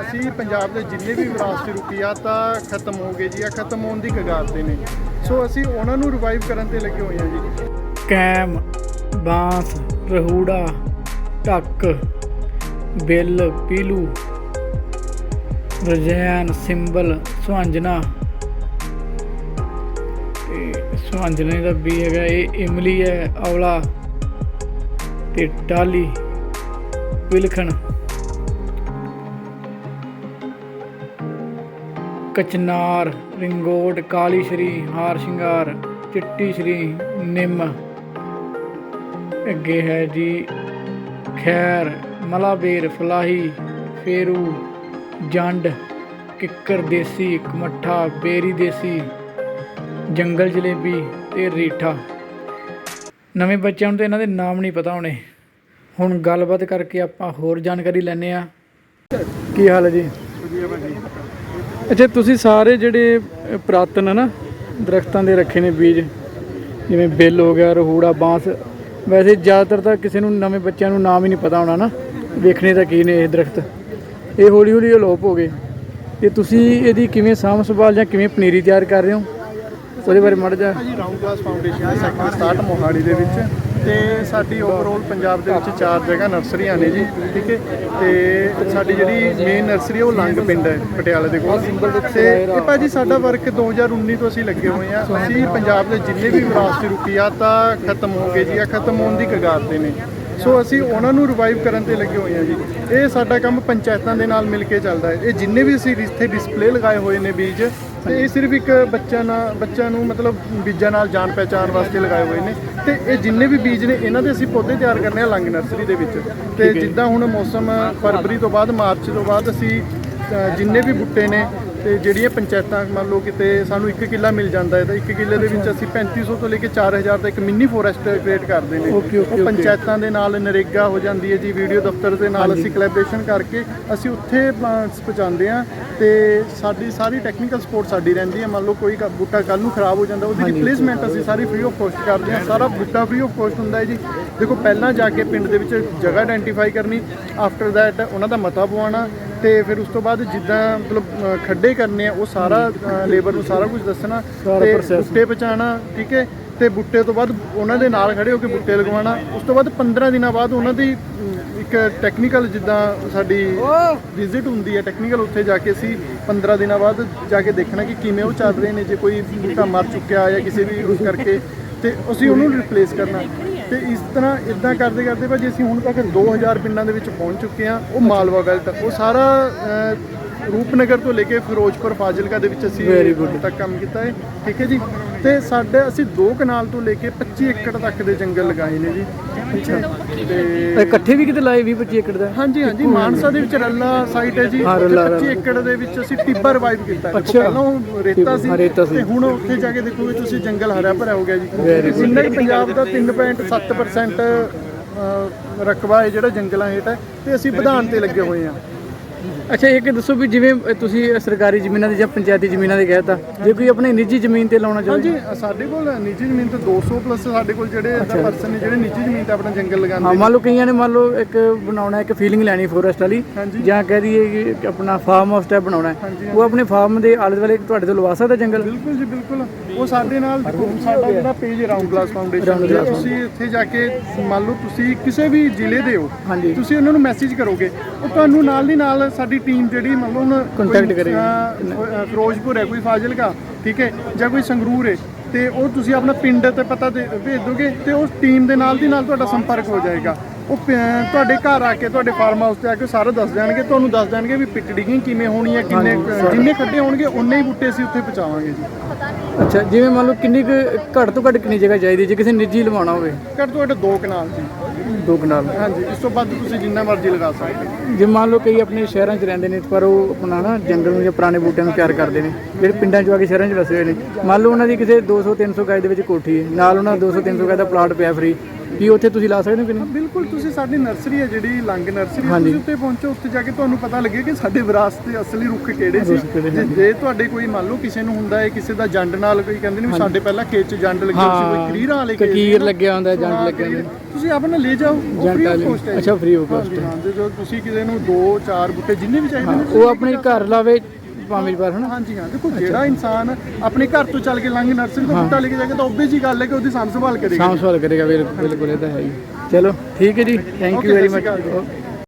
ਅਸੀਂ ਪੰਜਾਬ ਦੇ ਜਿੰਨੇ ਵੀ ਵਿਰਾਸਤੀ ਰੁਕੀਆ ਤਾਂ ਖਤਮ ਹੋ ਗਏ ਜੀ, ਆ ਖਤਮ ਹੋਣ ਦੀ ਕਗਾਰ ਤੇ ਨੇ। ਸੋ ਅਸੀਂ ਉਹਨਾਂ ਨੂੰ ਰਿਵਾਈਵ ਕਰਨ ਤੇ ਲੱਗੇ ਹੋਏ ਹਾਂ ਜੀ। ਕੈਮ, ਬਾਂਸ, ਰਹੂੜਾ, ਢੱਕ, ਬਿੱਲ, ਪੀਲੂ, ਰਜੈਨ, ਸਿੰਬਲ, ਸੁਹੰਜਣਾ। ਤੇ ਸੁਹੰਜਣੇ ਦਾ ਵੀ ਹੈਗਾ ਇਹ, ਇਮਲੀ ਹੈ, ਔਲਾ ਤੇ ਟਾਲੀ ਵਿਲਖਣ। ਕਚਨਾਰ, ਰਿੰਗੋਟ ਕਾਲੀ ਸ਼੍ਰੀ ਹਾਰ ਸ਼ਿੰਗਾਰ ਚਿੱਟੀ ਸ਼੍ਰੀ ਨਿੰਮ। ਅੱਗੇ ਹੈ ਜੀ, ਖੈਰ, ਮਲਾਬੇਰ, ਫਲਾਹੀ, ਫੇਰੂ, ਜੰਡ, ਕਿੱਕਰ ਦੇਸੀ, ਕਮੱਠਾ, ਬੇਰੀ ਦੇਸੀ, ਜੰਗਲ ਜਲੇਬੀ ਤੇ ਰੀਠਾ। ਨਵੇਂ ਬੱਚਿਆਂ ਨੂੰ ਤਾਂ ਇਹਨਾਂ ਦੇ ਨਾਮ ਨਹੀਂ ਪਤਾ ਹੋਣੇ। ਹੁਣ ਗੱਲਬਾਤ ਕਰਕੇ ਆਪਾਂ ਹੋਰ ਜਾਣਕਾਰੀ ਲੈਣੇ ਆ ਕੀ ਹਾਲ ਹੈ ਜੀ? ਅੱਛਾ ਤੁਸੀਂ ਸਾਰੇ ਜਿਹੜੇ ਅ, ਪੁਰਾਤਨ ਹੈ ਨਾ ਦਰਖਤਾਂ ਦੇ ਰੱਖੇ ਨੇ ਬੀਜ ਜਿਵੇਂ ਬਿੱਲ ਹੋ ਗਿਆ ਰਹੂੜਾ ਬਾਂਸ ਵੈਸੇ ਜ਼ਿਆਦਾਤਰ ਤਾਂ ਕਿਸੇ ਨੂੰ ਨਵੇਂ ਬੱਚਿਆਂ ਨੂੰ ਨਾਮ ਹੀ ਨਹੀਂ ਪਤਾ ਹੋਣਾ ਨਾ ਵੇਖਣੇ ਤਾਂ ਕੀ ਨੇ ਇਹ ਦਰਖਤ। ਇਹ ਹੌਲੀ ਹੌਲੀ ਅਲੋਪ ਹੋ ਗਏ। ਤੇ ਤੁਸੀਂ ਇਹਦੀ ਕਿਵੇਂ ਸਾਂਭ ਸੰਭਾਲ ਜਾਂ ਕਿਵੇਂ ਪਨੀਰੀ ਤਿਆਰ ਕਰ ਰਹੇ ਹੋ? ਉਹਦੇ ਬਾਰੇ ਮੜ ਜਾ ਜੀ ਰਾਉਂਡ ਕਲਾਸ ਫਾਊਂਡੇਸ਼ਨ ਦੇ ਸੈਕਟਰ 67 ਮੋਹਾਲੀ ਦੇ ਵਿੱਚ। ਤੇ ਸਾਡੀ ਓਵਰਆਲ ਪੰਜਾਬ ਦੇ ਵਿੱਚ ਚਾਰ ਜਗ੍ਹਾ ਨਰਸਰੀਆਂ ਨੇ ਜੀ, ਠੀਕ ਹੈ? ਤੇ ਸਾਡੀ ਜਿਹੜੀ ਮੇਨ ਨਰਸਰੀ ਹੈ ਉਹ ਲੰਗ ਪਿੰਡ ਹੈ, ਪਟਿਆਲੇ ਦੇ ਕੋਲ। ਤੇ ਇਹ ਭਾਜੀ ਸਾਡਾ ਵਰਕ 2019 ਤੋਂ ਅਸੀਂ ਲੱਗੇ ਹੋਏ ਆ। ਅਸੀਂ ਪੰਜਾਬ ਦੇ ਜਿੰਨੇ ਵੀ ਵਿਰਾਸਤੀ ਰੁਕੀਆ ਤਾਂ ਖਤਮ ਹੋ ਗਏ ਜੀ ਆ ਖਤਮ ਹੋਣ ਦੀ ਕਗਾਰ ਤੇ ਨੇ। ਸੋ ਅਸੀਂ ਉਹਨਾਂ ਨੂੰ ਰਿਵਾਈਵ ਕਰਨ ਤੇ ਲੱਗੇ ਹੋਏ ਹਾਂ ਜੀ। ਇਹ ਸਾਡਾ ਕੰਮ ਪੰਚਾਇਤਾਂ ਦੇ ਨਾਲ ਮਿਲ ਕੇ ਚੱਲਦਾ ਹੈ। ਇਹ ਜਿੰਨੇ ਵੀ ਅਸੀਂ ਇੱਥੇ ਡਿਸਪਲੇ ਲਗਾਏ ਹੋਏ ਨੇ ਬੀਜ ਤੇ ਇਹ ਸਿਰਫ ਇੱਕ ਬੱਚਿਆਂ ਨਾਲ ਬੱਚਿਆਂ ਨੂੰ ਮਤਲਬ ਬੀਜਾਂ ਨਾਲ ਜਾਣ ਪਹਿਚਾਣ ਵਾਸਤੇ ਲਗਾਏ ਹੋਏ ਨੇ। ਤੇ ਇਹ ਜਿੰਨੇ ਵੀ ਬੀਜ ਨੇ ਇਹਨਾਂ ਦੇ ਅਸੀਂ ਪੌਦੇ ਤਿਆਰ ਕਰਨੇ ਆ ਲੰਗ ਨਰਸਰੀ ਦੇ ਵਿੱਚ। ਤੇ ਜਿੱਦਾਂ ਹੁਣ ਮੌਸਮ ਫਰਵਰੀ ਤੋਂ ਬਾਅਦ ਮਾਰਚ ਤੋਂ ਬਾਅਦ ਅਸੀਂ ਜਿੰਨੇ ਵੀ ਬੂਟੇ ਨੇ ਤੇ ਜਿਹੜੀਆਂ ਪੰਚਾਇਤਾਂ ਮੰਨ ਲਓ ਕਿਤੇ ਸਾਨੂੰ 1 ਕਿੱਲਾ ਮਿਲ ਜਾਂਦਾ ਹੈ ਤਾਂ 1 ਕਿੱਲੇ ਦੇ ਵਿੱਚ ਅਸੀਂ 3500 ਤੋਂ ਲੈ ਕੇ 4000 ਦਾ ਇੱਕ ਮਿੰਨੀ ਫੋਰੈਸਟ ਕ੍ਰੀਏਟ ਕਰਦੇ ਨੇ। ਉਹ. ਪੰਚਾਇਤਾਂ ਦੇ ਨਾਲ ਨਰੇਗਾ ਹੋ ਜਾਂਦੀ ਹੈ ਜੀ ਵੀਡੀਓ ਦਫ਼ਤਰ ਦੇ ਨਾਲ ਅਸੀਂ ਕੋਲੈਬੋਰੇਸ਼ਨ ਕਰਕੇ ਅਸੀਂ ਉੱਥੇ ਪਲਾਂਟਸ ਪਹੁੰਚਾਉਂਦੇ ਆ ਤੇ ਸਾਡੀ ਸਾਰੀ ਟੈਕਨੀਕਲ ਸਪੋਰਟ ਸਾਡੀ ਰਹਿੰਦੀ ਹੈ। ਮੰਨ ਲਓ ਕੋਈ ਬੂਟਾ ਕੱਲ ਨੂੰ ਖਰਾਬ ਹੋ ਜਾਂਦਾ ਉਹਦੀ ਰਿਪਲੇਸਮੈਂਟ ਅਸੀਂ ਸਾਰੀ ਫ੍ਰੀ ਆਫ ਕਾਸਟ ਕਰਦੇ ਹਾਂ। ਸਾਰਾ ਬੂਟਾ ਫ੍ਰੀ ਆਫ ਕਾਸਟ ਹੁੰਦਾ ਹੈ ਜੀ। ਦੇਖੋ ਪਹਿਲਾਂ ਜਾ ਕੇ ਪਿੰਡ ਦੇ ਵਿੱਚ ਜਗ੍ਹਾ ਆਇਡੈਂਟੀਫਾਈ ਕਰਨੀ ਆਫਟਰ ਦੈਟ ਉਹਨਾਂ ਦਾ ਮਤਾ ਪਵਾਉਣਾ ਤੇ ਫਿਰ ਉਸ ਤੋਂ ਬਾਅਦ ਜਿੱਦਾਂ ਮਤਲਬ ਅ, ਖੱਡੇ ਕਰਨੇ ਆ ਉਹ ਸਾਰਾ ਲੇਬਰ ਨੂੰ ਸਾਰਾ ਕੁਝ ਦੱਸਣਾ ਸਾਰਾ ਤੇ process। ਬੂਟੇ ਪਹੁੰਚਾਉਣਾ ਠੀਕ ਹੈ? ਤੇ ਬੂਟੇ ਤੋਂ ਬਾਅਦ ਉਹਨਾਂ ਦੇ ਨਾਲ ਖੜੇ ਹੋ ਕੇ ਬੂਟੇ ਲਗਵਾਉਣਾ। ਉਸ ਤੋਂ ਬਾਅਦ 15 ਦਿਨਾਂ ਬਾਅਦ ਉਹਨਾਂ ਦੀ ਅਮ, ਇੱਕ ਟੈਕਨੀਕਲ ਜਿੱਦਾਂ ਸਾਡੀ ਵਿਜ਼ਿਟ ਹੁੰਦੀ ਹੈ ਟੈਕਨੀਕਲ ਉੱਥੇ ਜਾ ਕੇ ਅਸੀਂ 15 ਦਿਨਾਂ ਬਾਅਦ ਜਾ ਕੇ ਦੇਖਣਾ ਕਿ ਕਿਵੇਂ ਉਹ ਚੱਲ ਰਹੇ ਨੇ ਜੇ ਕੋਈ ਬੂਟਾ ਮਰ ਚੁੱਕਿਆ ਜਾਂ ਕਿਸੇ ਵੀ ਉਸ ਕਰਕੇ। ਤੇ ਅਸੀਂ ਉਹਨੂੰ ਰਿਪਲੇਸ ਕਰਨਾ। ਤੇ ਇਸ ਤਰ੍ਹਾਂ ਇਦਾਂ ਕਰਦੇ ਕਰਦੇ ਭਾਜੀ ਅਸੀਂ ਹੁਣ ਤੱਕ 2000 ਪਿੰਡਾਂ ਦੇ ਵਿੱਚ ਪਹੁੰਚ ਚੁੱਕੇ ਹਾਂ, ਉਹ ਮਾਲਵਾ ਬੈਲਟ ਉਹ ਸਾਰਾ ਰੂਪਨਗਰ ਤੋਂ ਲੈ ਕੇ ਫਿਰੋਜ਼ਪੁਰ ਫਾਜ਼ਿਲਕਾ ਦੇ ਵਿੱਚ ਅਸੀਂ Very good. ਤੱਕ ਕੰਮ ਕੀਤਾ ਹੈ। ਠੀਕ ਹੈ ਜੀ? ਤੇ ਸਾਡੇ ਅਸੀਂ 2 ਕਨਾਲ ਤੋਂ ਲੈ ਕੇ 25 ਏਕੜ ਤੱਕ ਦੇ ਜੰਗਲ ਲਗਾਏ ਨੇ ਜੀ। ਤੇ ਇਕੱਠੇ ਵੀ ਕਿਤੇ ਲਾਏ 20 25 ਏਕੜ ਦਾ? ਹਾਂਜੀ ਹਾਂਜੀ ਮਾਨਸਾ ਦੇ ਵਿੱਚ ਰੱਲਾ ਸਾਈਟ ਹੈ ਜੀ। ਹਾਂ, ਉੱਥੇ ਰੱਲਾ, 25 ਏਕੜ ਦੇ ਵਿੱਚ ਅਸੀਂ ਟਿੱਬਾ ਰਿਵਾਈਵ ਕੀਤਾ ਹੈ। ਦੇਖੋ, ਅੱਛਾ। ਪਹਿਲਾਂ ਉਹ ਰੇਤਾ ਸੀ ਹਾਂ, ਰੇਤਾ ਸੀ। ਤੇ ਹੁਣ ਉੱਥੇ ਜਾ ਕੇ ਦੇਖੋਗੇ ਤੁਸੀਂ ਜੰਗਲ ਹਰਾ ਭਰਿਆ ਹੋ ਗਿਆ ਜੀ। Good. ਜਿੰਨਾ ਕਿ ਪੰਜਾਬ ਦਾ 3.7% ਅ, ਰਕਬਾ ਹੈ ਜਿਹੜਾ ਜੰਗਲਾਂ ਹੇਠ ਹੈ ਤੇ ਅਸੀਂ ਵਧਾਉਣ ਤੇ ਲੱਗੇ ਹੋਏ ਹਾਂ। ਅੱਛਾ ਇੱਕ ਦੱਸੋ ਵੀ ਜਿਵੇਂ ਤੁਸੀਂ ਸਰਕਾਰੀ ਜ਼ਮੀਨਾਂ ਦੀ ਜਾਂ ਪੰਚਾਇਤੀ ਜ਼ਮੀਨਾਂ ਦੀ ਕਹਿਤਾ ਜੇ ਕੋਈ ਆਪਣੇ ਨਿੱਜੀ ਜ਼ਮੀਨ ਤੇ ਲਾਉਣਾ ਚਾਹੇ। ਹਾਂਜੀ ਸਾਡੇ ਕੋਲ ਨਿੱਜੀ ਜ਼ਮੀਨ ਤੇ 200 ਪਲੱਸ ਸਾਡੇ ਕੋਲ ਜਿਹੜੇ ਇਦਾਂ ਪਰਸਨ ਨੇ ਜਿਹੜੇ ਨਿੱਜੀ ਜ਼ਮੀਨ ਤੇ ਆਪਣਾ ਜੰਗਲ ਲਗਾਉਂਦੇ ਹਾਂ ਮੰਨ ਲਓ ਕਈਆਂ ਨੇ ਮੰਨ ਲਓ ਇੱਕ ਬਣਾਉਣਾ ਇੱਕ ਫੀਲਿੰਗ ਲੈਣੀ ਫੋਰੈਸਟ ਵਾਲੀ। ਜਾਂ ਕਹਿ ਦਈਏ ਕਿ ਆਪਣਾ ਫਾਰਮ ਹਾਊਸ ਟਾਈਪ ਬਣਾਉਣਾ ਉਹ ਆਪਣੇ ਫਾਰਮ ਦੇ ਆਲੇ ਦੁਆਲੇ ਤੁਹਾਡੇ ਤੋਂ ਲਵਾ ਸਕਦਾ ਜੰਗਲ? ਬਿਲਕੁਲ ਜੀ ਬਿਲਕੁਲ। ਉਹ ਸਾਡੇ ਨਾਲ ਸਾਡਾ ਜਿਹੜਾ ਪੇਜ ਰਾਉਂਡ ਗਲਾਸ ਫਾਊਂਡੇਸ਼ਨ ਜੇ ਤੁਸੀਂ ਇੱਥੇ ਜਾ ਕੇ ਮੰਨ ਲਓ ਤੁਸੀਂ ਕਿਸੇ ਵੀ ਜ਼ਿਲ੍ਹੇ ਦੇ ਹੋ ਤੁਸੀਂ ਉਹਨਾਂ ਨੂੰ ਮੈਸੇਜ ਕਰੋਗੇ ਉਹ ਤੁਹਾਨੂੰ ਨਾਲ ਦੀ ਨਾਲ ਸਾਡੀ ਟੀਮ ਜਿਹੜੀ ਮੰਨ ਲਓ ਹੁਣ Contact ਕੋਈ, ਕਰੇਗੀ। ਅਹ, ਅਹ, ਫਿਰੋਜ਼ਪੁਰ ਹੈ ਕੋਈ ਫਾਜ਼ਿਲਕਾ ਠੀਕ ਹੈ ਜਾਂ ਕੋਈ ਸੰਗਰੂਰ ਹੈ ਤੇ ਉਹ ਤੁਸੀਂ ਆਪਣਾ ਪਿੰਡ ਤੇ ਪਤਾ ਦੇ ਭੇਜ ਦੋਗੇ ਤੇ ਉਸ ਟੀਮ ਦੇ ਨਾਲ ਦੀ ਨਾਲ ਤੁਹਾਡਾ ਸੰਪਰਕ ਹੋ ਜਾਏਗਾ। ਉਹ ਪ- ਤੁਹਾਡੇ ਘਰ ਆ ਕੇ ਤੁਹਾਡੇ ਫਾਰਮ ਹਾਊਸ ਤੇ ਆ ਕੇ ਸਾਰਾ ਦੱਸ ਜਾਣਗੇ ਤੁਹਾਨੂੰ ਦੱਸ ਦੇਣਗੇ ਵੀ ਪਿਟ ਡਿਗਿੰਗ ਕਿਵੇਂ ਹੋਣੀ ਹੈ ਕਿੰਨੇ ਜਿੰਨੇ ਖੱਡੇ ਹੋਣਗੇ ਉਨੇ ਹੀ ਬੂਟੇ ਅਸੀਂ ਉੱਥੇ ਪਹੁੰਚਾਵਾਂਗੇ ਜੀ। ਅੱਛਾ ਜਿਵੇਂ ਮੰਨ ਲਓ ਕਿੰਨੀ ਕੁ ਘੱਟ ਤੋਂ ਘੱਟ ਕਿੰਨੀ ਜਗ੍ਹਾ ਚਾਹੀਦੀ ਜੇ ਕਿਸੇ ਨਿੱਜੀ ਲਵਾਉਣਾ ਹੋਵੇ। ਘੱਟ ਤੋਂ ਘੱਟ ਦੋ ਕਨਾਲ ਜੀ। ਦੋ ਕਨਾਲ। ਹਾਂਜੀ ਇਸ ਤੋਂ ਵੱਧ ਤੁਸੀਂ ਜਿੰਨਾ ਮਰਜ਼ੀ ਲਗਾ ਸਕਦੇ ਹੋ। ਜੇ ਮੰਨ ਲਓ ਕਈ ਆਪਣੇ ਸ਼ਹਿਰਾਂ 'ਚ ਰਹਿੰਦੇ ਨੇ ਪਰ ਉਹ ਆਪਣਾ ਨਾ ਜੰਗਲ ਨੂੰ ਜਾਂ ਪੁਰਾਣੇ ਬੂਟਿਆਂ ਨੂੰ ਤਿਆਰ ਕਰਦੇ ਨੇ ਜਿਹੜੇ ਪਿੰਡਾਂ 'ਚ ਆ ਕੇ ਸ਼ਹਿਰਾਂ 'ਚ ਵਸੇ ਹੋਏ ਨੇ। ਮੰਨ ਲਓ ਉਹਨਾਂ ਦੀ ਕਿਸੇ 200 300 ਗਜ ਦੇ ਵਿੱਚ ਕੋਠੀ ਹੈ। ਨਾਲ ਉਹਨਾਂ 200 300 ਗਜ ਦਾ ਪਲਾਟ ਪਿਆ ਫਰੀ ਵੀ ਉੱਥੇ ਤੁਸੀਂ ਲਾ ਸਕਦੇ ਹੋ ਕਿ ਨਹੀਂ ਬਿਲਕੁਲ ਤੁਸੀਂ ਸਾਡੀ ਨਰਸਰੀ ਹੈ ਜਿਹੜੀ ਲੰਗ ਨਰਸਰੀ ਹੈ, ਹਾਂਜੀ। ਤੁਸੀਂ ਉੱਤੇ ਪਹੁੰਚੋ ਉੱਥੇ ਜਾ ਕੇ ਤੁਹਾਨੂੰ ਪਤਾ ਲੱਗੇ ਕਿ ਸਾਡੇ ਵਿਰਾਸਤ ਦੇ ਅਸਲੀ ਰੁੱਖ ਕਿਹੜੇ ਸੀ ਰੁੱਖ ਕਿਹੜੇ ਜੇ- ਜੇ ਤੁਹਾਡੇ ਕੋਈ ਮੰਨ ਲਓ ਕਿਸੇ ਨੂੰ ਹੁੰਦਾ ਹੈ ਕਿਸੇ ਦਾ ਜੰਡ ਨਾਲ ਕੋਈ ਕਹਿੰਦੇ ਨੇ ਵੀ ਸਾਡੇ ਪਹਿਲਾਂ ਖੇਤ 'ਚ ਜੰਡ ਲੱਗਿਆ ਸੀ ਕੋਈ ਕਰੀਰਾਂ ਵਾਲੇ ਖੇਤ ਕਕੀਰ ਸੀ ਨਾ। ਲੱਗਿਆ ਹੁੰਦਾ ਜੰਡ ਹਾਂ, ਲੱਗਿਆ ਕਰੀਰ। ਤੁਸੀਂ ਆਪਣਾ ਲੈ ਜਾਓ ਉਹ ਜੰਡ free of ਵਾਲੇ। cost ਹੈ ਜੀ। ਅੱਛਾ, free of cost ਹਾਂਜੀ, ਹਾਂ ਜੇ ਜੋ ਤੁਸੀਂ ਕਿਸੇ ਨੂੰ ਦੋ ਚਾਰ ਬੁੱਟੇ ਜਿੰਨੇ ਵੀ ਚਾਹੀਦੇ ਨੇ ਉਹ ਆਪਣੇ ਘਰ ਲਾਵੇ ਭਾਵੇਂ ਪਰ ਹਨਾ? ਹਾਂਜੀ ਹਾਂ। ਦੇਖੋ ਜਿਹੜਾ ਇਨਸਾਨ ਆਪਣੇ ਘਰ ਤੋਂ ਚੱਲ ਕੇ ਲੰਘ ਨਰਸਰੀ ਤੋਂ ਬੂਟਾ ਲੈ ਕੇ ਜਾਏਗਾ ਤਾਂ obvious ਜੀ ਗੱਲ ਹੈ ਕਿ ਉਹਦੀ ਸਾਂਭ ਸੰਭਾਲ ਕਰੇਗਾ। ਸਾਂਭ ਸਵਾਲ ਕਰੇਗਾ ਬਿਲਕੁਲ ਇਹ ਤਾਂ ਹੈ ਹੀ। ਚਲੋ ਠੀਕ ਹੈ ਜੀ। Thank you very much.